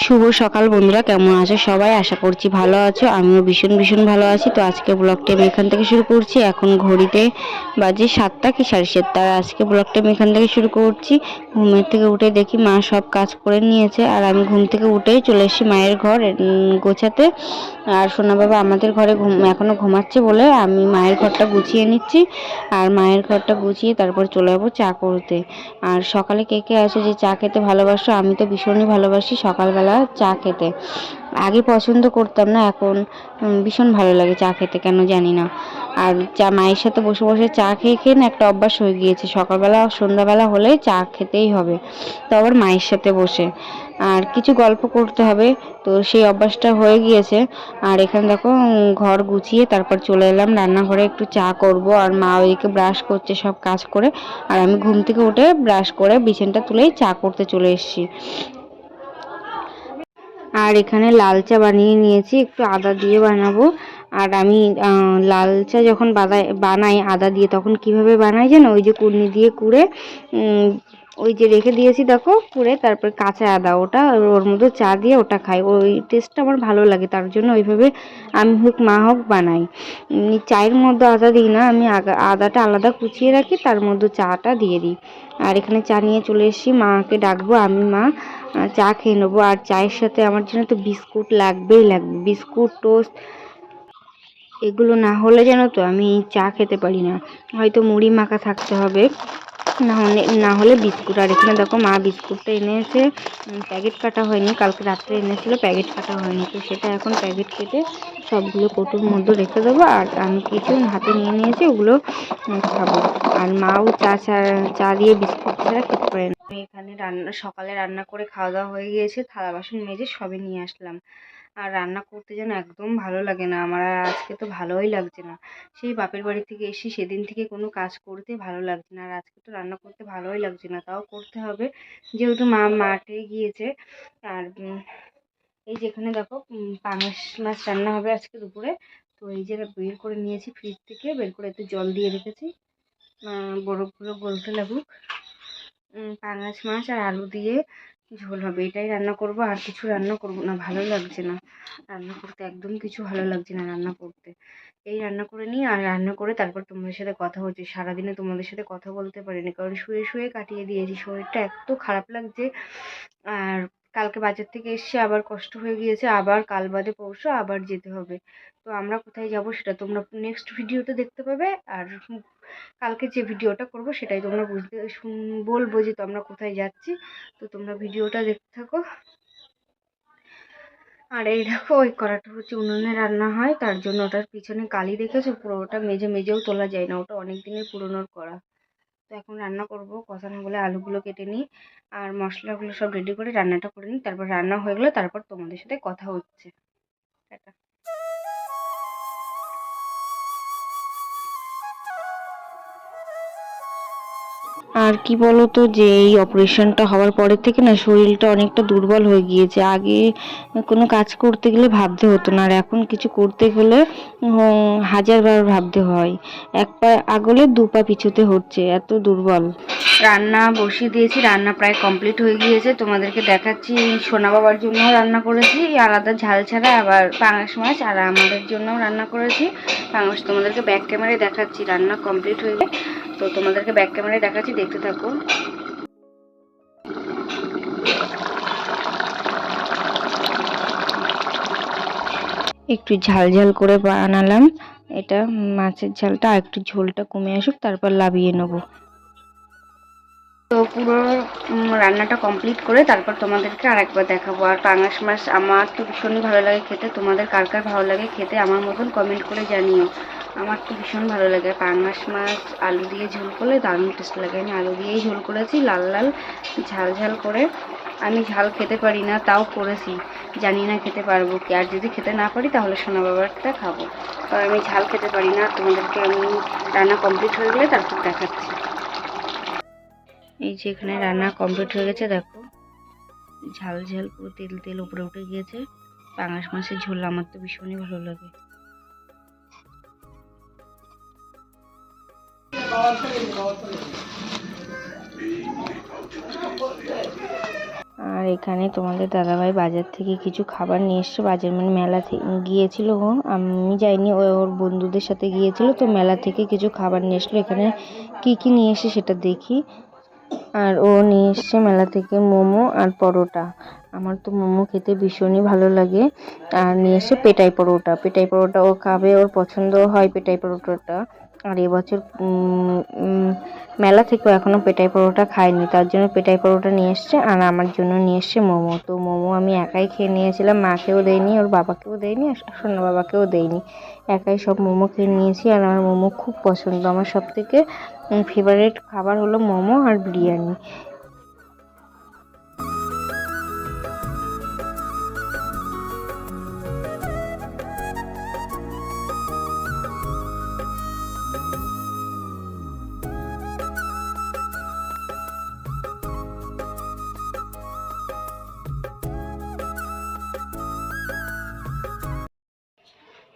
শুভ সকাল বন্ধুরা, কেমন আছো সবাই? আশা করছি ভালো আছো। আমিও ভীষণ ভীষণ ভালো আছি। তো আজকে ব্লগটা আমি এখান থেকে শুরু করছি। এখন ঘড়িতে বাজে সাতটা কি সাড়ে সাতটা। আর আজকে ব্লগটা আমি এখান থেকে শুরু করছি। ঘুমের থেকে উঠে দেখি মা সব কাজ করে নিয়েছে। আর আমি ঘুম থেকে উঠেই চলে এসেছি মায়ের ঘর গোছাতে। আর সোনা বাবা আমাদের ঘরে ঘুম এখনও ঘুমাচ্ছে বলে আমি মায়ের ঘরটা গুছিয়ে নিচ্ছি। আর মায়ের ঘরটা গুছিয়ে তারপর চলে যাব চা করতে। আর সকালে কে কে আছে যে চা খেতে ভালোবাসো? আমি তো ভীষণই ভালোবাসি। সকালবেলা চা খেতে। আগে পছন্দ করতাম না, এখন ভীষণ ভালো লাগে চা খেতে, কেন জানি না। আর চা, মায়ের সাথে বসে বসে চা খেয়ে খেয়ে না একটা অভ্যাস হয়ে গিয়েছে, সকালবেলা, সন্ধ্যাবেলা হলে চা খেতেই হবে। তো আবার মায়ের সাথে বসে। আর কিছু গল্প করতে হবে, তো সেই অভ্যাসটা হয়ে গিয়েছে। আর এখানে দেখো ঘর গুছিয়ে তারপর চলে এলাম, রান্নাঘরে একটু চা করব। আর মা ওইদিকে ব্রাশ করছে সব কাজ করে। আর আমি ঘুম থেকে উঠে ব্রাশ করে বিছানটা তুলেই চা করতে চলে এসেছি। আর এখানে লাল চা বানিয়ে নিয়েছি, একটু আদা দিয়ে বানাবো। আর আমি লাল চা যখন বানাই বানাই আদা দিয়ে, তখন কীভাবে বানাই যেন ওই যে কুড়নি দিয়ে কুড়ে ওই যে রেখে দিয়েছি, দেখো কুড়ে তারপর কাঁচা আদা, ওটা ওর মধ্যে চা দিয়ে ওটা খাই। ওই টেস্টটা আমার ভালো লাগে, তার জন্য ওইভাবে আমি হোক মা হোক বানাই। চায়ের মধ্যে আদা দিই না, আমি আদাটা আলাদা কুচিয়ে রাখি, তার মধ্যে চাটা দিয়ে দিই। আর এখানে চা নিয়ে চলে এসেছি, মাকে ডাকবো, আমি, মা চা খেয়ে নেব। আর চায়ের সাথে আমার জন্য তো বিস্কুট লাগবেই লাগবে, বিস্কুট, টোস্ট, এগুলো না হলে জানো তো আমি চা খেতে পারি না। হয়তো মুড়ি মাখা থাকতে হবে। না হলে না হলে বিস্কুট। আর এখানে দেখো মা বিস্কুটটা এনেছে। প্যাকেট কাটা হয়নি, কালকে রাত্রে এনেছিল, প্যাকেট কাটা হয়নি। তো সেটা এখন প্যাকেট কেটে সবগুলো কৌটোর মধ্যে রেখে দেবো। আর আমি কিছু হাতে নিয়ে নিয়েছি, ওগুলো খাব। আর মাও চা চা চা দিয়ে বিস্কুট ছাড়া খেতে পারে না। আমি এখানে রান্না, সকালে রান্না করে খাওয়া দাওয়া হয়ে গিয়েছে। থালা বাসন মেজে সবে নিয়ে আসলাম। আর রান্না করতে যেন একদম ভালো লাগে না। আমার আর আজকে তো ভালোই লাগছে না। সেই বাপের বাড়ি থেকে এসে সেদিন থেকে কোনো কাজ করতে ভালো লাগছে না। আর আজকে তো রান্না করতে ভালোই লাগছে না। তাও করতে হবে। যেহেতু মা মাঠে গিয়েছে, আর এই যেখানে দেখো পাঙাশ মাছ রান্না হবে আজকে দুপুরে। তো এই যে বের করে নিয়েছি ফ্রিজ থেকে, বের করে একটু জল দিয়ে রেখেছি। বরফগুলো গলতে লাগুক। পাঙাশ মাছ আর আলু দিয়ে ঝোল হবে? এটাই রান্না করব, আর কিছু রান্না করব না, ভালো লাগছে না। রান্না করতে একদম কিছু ভালো লাগছে না রান্না করতে। এই রান্না করে নিই, আর রান্না করে তারপর তোমাদের সাথে কথা হচ্ছে। সারাদিনে তোমাদের সাথে কথা বলতে পারিনি, কারণ শুয়ে শুয়ে কাটিয়ে দিয়েছি। শরীরটা এত খারাপ লাগছে, আর কালকে বাজার থেকে এসে আবার কষ্ট হয়ে গিয়েছে, আবার কাল বাদে পরশু আবার যেতে হবে। তো আমরা কোথায় যাব সেটা তোমরা নেক্সট ভিডিওতে দেখতে পাবে, আর কালকে যে ভিডিওটা করব সেটাই তোমরা বুঝতে বলব যে তো আমরা কোথায় যাচ্ছি। তো তোমরা ভিডিওটা দেখতে থাকো। আর এই দেখো, ওই কড়াটা হচ্ছে উনুনে রান্না হয়, তার জন্য ওটার পিছনে কালি দেখেছ? পুরো ওটা মেজে মেজেও তোলা যায় না, ওটা অনেক দিনের পুরনোর কড়া। তো এখন রান্না করব। কষানো বলে আলুগুলো কেটে নিই আর মশলাগুলো সব রেডি করে রান্নাটা করে নিই। তারপর রান্না হয়ে গেলে তারপর তোমাদের সাথে কথা হচ্ছে। টাটা। আর কি বলতো যে এই অপারেশনটা হওয়ার পরের থেকে না শরীরটা অনেকটা দুর্বল হয়ে গিয়েছে। আগে কোনো কাজ করতে গেলে ভাবতে হতো না, আর এখন কিছু করতে গেলে হাজারবার ভাবতে হয়। এক পা আগলে দু পা পিছুতে হচ্ছে, এত দুর্বল। রান্না বসিয়ে দিয়েছি, রান্না প্রায় কমপ্লিট হয়ে গিয়েছে। তোমাদেরকে দেখাচ্ছি সোনা বাবার জন্য রান্না করেছি। আলাদা ঝাল ছাড়া আবার পাঙাশ মাছ আর আমাদের জন্যও রান্না করেছি। পাঙাশ তোমাদেরকে ব্যাক ক্যামেরায় দেখাচ্ছি, রান্না কমপ্লিট হয়ে গেছে তো তোমাদেরকে ব্যাক ক্যামেরায় দেখাচ্ছি, দেখতে থাকো। একটু ঝাল ঝাল করে বানালাম। এটা মাছের ঝালটা আর একটু ঝোলটা কমে আসুক, তারপর লাবিয়ে নেব। তো পুরো রান্নাটা কমপ্লিট করে তারপর তোমাদেরকে আর একবার দেখাবো। আর পাঙাশ মাছ আমার তো ভীষণই ভালো লাগে খেতে। তোমাদের কার কার ভালো লাগে খেতে, আমার মতন কমেন্ট করে জানিও। আমার তো ভীষণ ভালো লাগে। পাঙাশ মাছ, আলু দিয়ে ঝোল করলে দারুণ টেস্ট লাগে। আমি আলু দিয়েই ঝোল করেছি, লাল লাল, ঝাল ঝাল করে। আমি ঝাল খেতে পারি না, তাও করেছি। জানি না খেতে পারব কি। আর যদি খেতে না পারি, তাহলে সোনা বাবারটা খাব। তো আমি ঝাল খেতে পারি না, তোমাদেরকে আমি রান্না কমপ্লিট হয়ে গেলে তারপর দেখাচ্ছি। এই যে এখানে রান্না কমপ্লিট হয়ে গেছে, দেখো। ঝাল ঝাল পুরো তেল তেল উপরে উঠে গিয়েছে। পাঙাশ মাছের ঝোল আমার তো ভীষণই ভালো লাগে। আর এখানে তোমাদের দাদাভাই বাজার থেকে কিছু খাবার নিয়ে এসছে। বাজার মানে মেলা থেকে গিয়েছিল ও। আমি যাইনি, ও ওর বন্ধুদের সাথে গিয়েছিল, তো মেলা থেকে কিছু খাবার নিয়ে এসলো। এখানে কি কি নিয়ে এসে সেটা দেখি। আর ও নিয়ে এসছে মেলা থেকে মোমো আর পরোটা। আমার তো মোমো খেতে ভীষণই ভালো লাগে। আর নিয়ে এসে পেটাই পরোটা। পেটাই পরোটা ও খাবে, ওর পছন্দ হয় পেটাই পরোটাটা। আর এবছর মেলা থেকেও এখনও পেটাই পরোটা খাইনি। তার জন্য পেটাই পরোটা নিয়ে এসছে আর আমার জন্য নিয়ে এসছে মোমো। তো মোমো আমি একাই খেয়ে নিয়েছিলাম, মাকেও দেয়নি ওর বাবাকেও দেয়নি আর সোনা বাবাকেও দেয়নি একাই সব মোমো খেয়ে নিয়েছি আর আমার মোমো খুব পছন্দ। আমার সব থেকে ফেভারিট খাবার হলো মোমো আর বিরিয়ানি।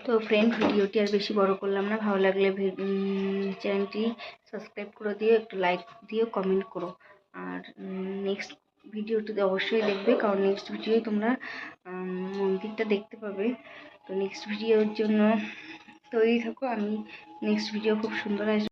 তো ফ্রেন্ড ভিডিওটি আর বেশি বড় করলাম না। ভালো লাগলে চ্যানেলটি সাবস্ক্রাইব করে দিও, একটু লাইক দিও কমেন্ট করো। আর নেক্সট ভিডিওটিতে অবশ্যই দেখবে, কারণ নেক্সট ভিডিওয় তোমরা মন্দিরটা দেখতে পাবে। তো নেক্সট ভিডিওর জন্য তৈরি থাকো। আমি নেক্সট ভিডিও খুব সুন্দর আসবে।